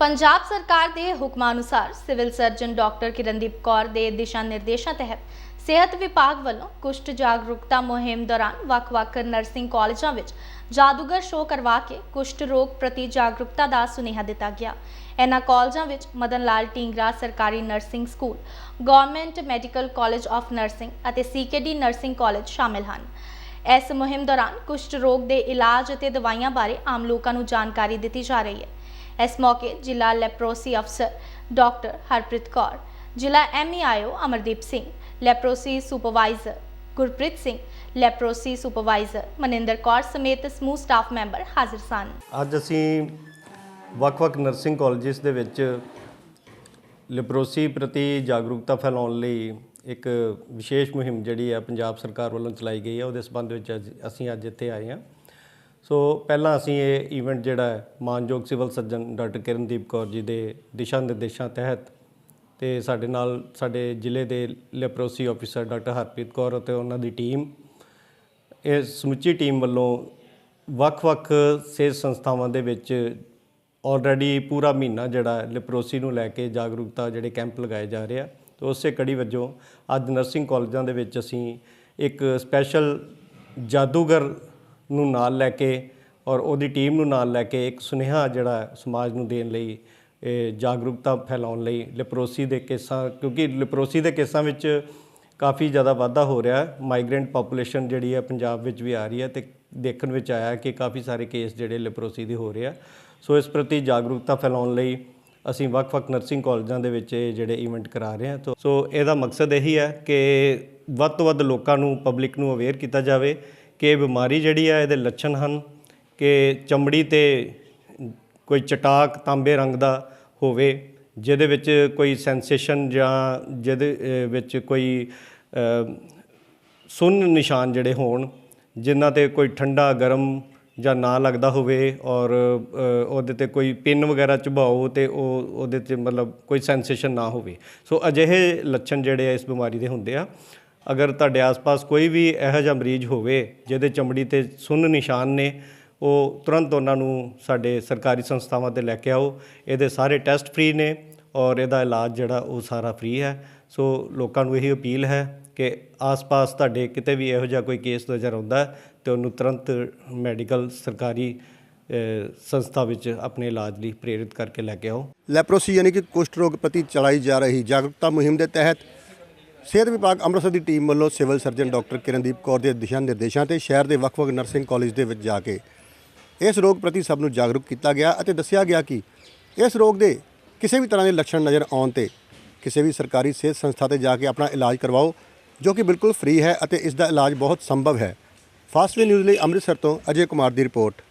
ਪੰਜਾਬ ਸਰਕਾਰ ਦੇ ਹੁਕਮਾਂ ਅਨੁਸਾਰ civil surgeon doctor Kirandeep Kaur ਦੇ ਦਿਸ਼ਾ ਨਿਰਦੇਸ਼ਾਂ ਤਹਿਤ ਸਿਹਤ ਵਿਭਾਗ ਵੱਲੋਂ ਕੁਸ਼ਟ ਜਾਗਰੂਕਤਾ ਮੁਹਿੰਮ ਦੌਰਾਨ ਵੱਖ-ਵੱਖ ਨਰਸਿੰਗ ਕਾਲਜਾਂ ਵਿੱਚ ਜਾਦੂਗਰ ਸ਼ੋਅ ਕਰਵਾ ਕੇ ਕੁਸ਼ਟ ਰੋਗ ਪ੍ਰਤੀ ਜਾਗਰੂਕਤਾ ਦਾ ਸੁਨੇਹਾ ਦਿੱਤਾ ਗਿਆ। ਇਹਨਾਂ ਕਾਲਜਾਂ ਵਿੱਚ ਮਦਨ ਲਾਲ ਟਿੰਗਰਾ ਸਰਕਾਰੀ nursing school, government medical college of nursing ਅਤੇ ਸੀਕੇਡੀ ਨਰਸਿੰਗ ਕਾਲਜ ਸ਼ਾਮਿਲ ਹਨ। ਇਸ ਮੁਹਿੰਮ ਦੌਰਾਨ ਕੁਸ਼ਟ ਰੋਗ ਦੇ ਇਲਾਜ ਅਤੇ ਦਵਾਈਆਂ ਬਾਰੇ ਆਮ ਲੋਕਾਂ ਨੂੰ ਜਾਣਕਾਰੀ ਦਿੱਤੀ ਜਾ ਰਹੀ ਹੈ। ਇਸ ਮੌਕੇ ਜ਼ਿਲ੍ਹਾ ਲੈਪਰੋਸੀ ਅਫਸਰ ਡਾਕਟਰ ਹਰਪ੍ਰੀਤ ਕੌਰ, ਜ਼ਿਲ੍ਹਾ MEIO Amardeep Singh, leprosy supervisor Gurpreet Singh, leprosy supervisor Maninder Kaur ਸਮੇਤ ਸਮੂਹ ਸਟਾਫ ਮੈਂਬਰ ਹਾਜ਼ਰ ਸਨ। ਅੱਜ ਅਸੀਂ ਵੱਖ-ਵੱਖ ਨਰਸਿੰਗ ਕਾਲਜਸ ਦੇ ਵਿੱਚ ਲੈਪਰੋਸੀ ਪ੍ਰਤੀ ਜਾਗਰੂਕਤਾ ਫੈਲਾਉਣ ਲਈ ਇੱਕ ਵਿਸ਼ੇਸ਼ ਮੁਹਿੰਮ ਜਿਹੜੀ ਹੈ ਪੰਜਾਬ ਸਰਕਾਰ ਵੱਲੋਂ ਚਲਾਈ ਗਈ ਹੈ, ਉਹਦੇ ਸੰਬੰਧ ਵਿੱਚ ਅੱਜ ਅਸੀਂ ਅੱਜ ਇੱਥੇ ਆਏ ਹਾਂ। ਸੋ ਪਹਿਲਾਂ ਅਸੀਂ ਇਹ ਈਵੈਂਟ ਜਿਹੜਾ ਹੈ, ਮਾਨਯੋਗ civil surgeon doctor Kirandeep Kaur ji ਦੇ ਦਿਸ਼ਾ ਨਿਰਦੇਸ਼ਾਂ ਤਹਿਤ ਤੇ ਸਾਡੇ ਨਾਲ ਸਾਡੇ ਜ਼ਿਲ੍ਹੇ ਦੇ leprosy officer doctor Harpreet Kaur ਅਤੇ ਉਹਨਾਂ ਦੀ ਟੀਮ ਇਹ ਸਮੁੱਚੀ ਟੀਮ ਵੱਲੋਂ ਵੱਖ-ਵੱਖ ਸਿਹਤ ਸੰਸਥਾਵਾਂ ਦੇ ਵਿੱਚ ਆਲਰੇਡੀ ਪੂਰਾ ਮਹੀਨਾ ਜਿਹੜਾ ਲਿਪਰੋਸੀ ਨੂੰ ਲੈ ਕੇ ਜਾਗਰੂਕਤਾ ਜਿਹੜੇ ਕੈਂਪ ਲਗਾਏ ਜਾ ਰਹੇ ਆ ਤੇ ਉਸੇ ਕੜੀ ਵਜੋਂ ਅੱਜ ਨਰਸਿੰਗ ਕਾਲਜਾਂ ਦੇ ਵਿੱਚ ਅਸੀਂ ਇੱਕ ਸਪੈਸ਼ਲ ਜਾਦੂਗਰ ਨੂੰ ਨਾਲ ਲੈ ਕੇ ਔਰ ਉਹਦੀ ਟੀਮ ਨੂੰ ਨਾਲ ਲੈ ਕੇ ਇੱਕ ਸੁਨੇਹਾ ਜਿਹੜਾ ਸਮਾਜ ਨੂੰ ਦੇਣ ਲਈ, ਇਹ ਜਾਗਰੂਕਤਾ ਫੈਲਾਉਣ ਲਈ ਲਿਪਰੋਸੀ ਦੇ ਕੇਸਾਂ, ਕਿਉਂਕਿ ਲਿਪਰੋਸੀ ਦੇ ਕੇਸਾਂ ਵਿੱਚ ਕਾਫੀ ਜ਼ਿਆਦਾ ਵਾਧਾ ਹੋ ਰਿਹਾ ਹੈ। ਮਾਈਗ੍ਰੈਂਟ ਪੋਪੂਲੇਸ਼ਨ ਜਿਹੜੀ ਹੈ ਪੰਜਾਬ ਵਿੱਚ ਵੀ ਆ ਰਹੀ ਹੈ ਤੇ ਦੇਖਣ ਵਿੱਚ ਆਇਆ ਕਿ ਕਾਫੀ ਸਾਰੇ ਕੇਸ ਜਿਹੜੇ ਲਿਪਰੋਸੀ ਦੇ ਹੋ ਰਹੇ ਆ। ਸੋ ਇਸ ਪ੍ਰਤੀ ਜਾਗਰੂਕਤਾ ਫੈਲਾਉਣ ਲਈ ਅਸੀਂ ਵੱਖ-ਵੱਖ ਨਰਸਿੰਗ ਕਾਲਜਾਂ ਦੇ ਵਿੱਚ ਇਹ ਜਿਹੜੇ ਇਵੈਂਟ ਕਰਾ ਰਹੇ ਹਾਂ। ਤੋ, ਸੋ ਇਹਦਾ ਮਕਸਦ ਇਹੀ ਹੈ ਕਿ ਵੱਧ ਤੋਂ ਵੱਧ ਲੋਕਾਂ ਨੂੰ ਪਬਲਿਕ ਨੂੰ ਅਵੇਅਰ ਕੀਤਾ ਜਾਵੇ ਕਿ ਬਿਮਾਰੀ ਜਿਹੜੀ ਆ ਇਹਦੇ ਲੱਛਣ ਹਨ ਕਿ ਚਮੜੀ ਤੇ ਕੋਈ ਚਟਾਕ ਤਾਂਬੇ ਰੰਗ ਦਾ ਹੋਵੇ ਜਿਹਦੇ ਵਿੱਚ ਕੋਈ ਸੈਂਸੇਸ਼ਨ ਜਾਂ ਜਿਹਦੇ ਵਿੱਚ ਕੋਈ ਅਹ, ਸੁੰਨ ਨਿਸ਼ਾਨ ਜਿਹੜੇ ਹੋਣ ਜਿਨ੍ਹਾਂ ਤੇ ਕੋਈ ਠੰਡਾ ਗਰਮ ਜਾਂ ਨਾ ਲੱਗਦਾ ਹੋਵੇ ਔਰ ਉਹਦੇ ਤੇ ਕੋਈ ਪਿੰਨ ਵਗੈਰਾ ਚਬਾਓ ਤੇ ਉਹ ਉਹਦੇ ਤੇ ਮਤਲਬ ਕੋਈ ਸੈਂਸੇਸ਼ਨ ਨਾ ਹੋਵੇ। ਸੋ ਅਜਿਹੇ ਲੱਛਣ ਜਿਹੜੇ ਆ ਇਸ ਬਿਮਾਰੀ ਦੇ ਹੁੰਦੇ ਆ। ਅਗਰ ਤੁਹਾਡੇ ਆਸ-ਪਾਸ ਕੋਈ ਵੀ ਇਹੋ ਜਿਹਾ ਮਰੀਜ਼ ਹੋਵੇ, ਜਿਹਦੇ ਚਮੜੀ ਤੇ ਸੁੰਨ ਨਿਸ਼ਾਨ ਨੇ, ਉਹ ਤੁਰੰਤ ਉਹਨਾਂ ਨੂੰ ਸਾਡੇ ਸਰਕਾਰੀ ਸੰਸਥਾਵਾਂ ਤੇ ਲੈ ਕੇ ਆਓ। ਇਹਦੇ ਸਾਰੇ ਟੈਸਟ ਫ੍ਰੀ ਨੇ ਔਰ ਇਹਦਾ ਇਲਾਜ ਜਿਹੜਾ ਉਹ ਸਾਰਾ ਫ੍ਰੀ ਹੈ। ਸੋ ਲੋਕਾਂ ਨੂੰ ਇਹੀ ਅਪੀਲ ਹੈ ਕਿ ਆਸ-ਪਾਸ ਤੁਹਾਡੇ ਕਿਤੇ ਵੀ ਇਹੋ ਜਿਹਾ ਕੋਈ ਕੇਸ ਨਜ਼ਰ ਆਉਂਦਾ ਹੈ, ਤੇ ਉਹਨੂੰ ਤੁਰੰਤ ਮੈਡੀਕਲ, ਸਰਕਾਰੀ ਸੰਸਥਾ ਵਿੱਚ ਆਪਣੇ ਇਲਾਜ ਲਈ ਪ੍ਰੇਰਿਤ ਕਰਕੇ ਲੈ ਕੇ ਆਓ। ਲੈਪਰੋਸੀ ਯਾਨੀ ਕਿ ਕੁਸ਼ਟ ਰੋਗ ਪ੍ਰਤੀ ਚਲਾਈ ਜਾ ਰਹੀ ਜਾਗਰੂਕਤਾ ਮੁਹਿੰਮ ਦੇ ਤਹਿਤ ਸਿਹਤ ਵਿਭਾਗ ਅੰਮ੍ਰਿਤਸਰ ਦੀ ਟੀਮ ਵੱਲੋਂ civil surgeon doctor Kirandeep Kaur ਦੇ ਦਿਸ਼ਾ ਨਿਰਦੇਸ਼ਾਂ ਤੇ ਸ਼ਹਿਰ ਦੇ ਵੱਖ-ਵੱਖ ਨਰਸਿੰਗ ਕਾਲਜ ਦੇ ਵਿੱਚ ਜਾ ਕੇ ਇਸ ਰੋਗ ਪ੍ਰਤੀ ਸਭ ਨੂੰ ਜਾਗਰੂਕ ਕੀਤਾ ਗਿਆ ਅਤੇ ਦੱਸਿਆ ਗਿਆ ਕਿ ਇਸ ਰੋਗ ਦੇ ਕਿਸੇ ਵੀ ਤਰ੍ਹਾਂ ਦੇ ਲੱਛਣ ਨਜ਼ਰ ਆਉਣ ਤੇ ਕਿਸੇ ਵੀ ਸਰਕਾਰੀ ਸਿਹਤ ਸੰਸਥਾ ਤੇ ਜਾ ਕੇ ਆਪਣਾ ਇਲਾਜ ਕਰਵਾਓ, ਜੋ ਕਿ ਬਿਲਕੁਲ ਫ੍ਰੀ ਹੈ ਅਤੇ ਇਸ ਦਾ ਇਲਾਜ ਬਹੁਤ ਸੰਭਵ ਹੈ। ਫਾਸਟਵੇ ਨਿਊਜ਼ ਲਈ ਅੰਮ੍ਰਿਤਸਰ ਤੋਂ ਅਜੇ ਕੁਮਾਰ ਦੀ ਰਿਪੋਰਟ।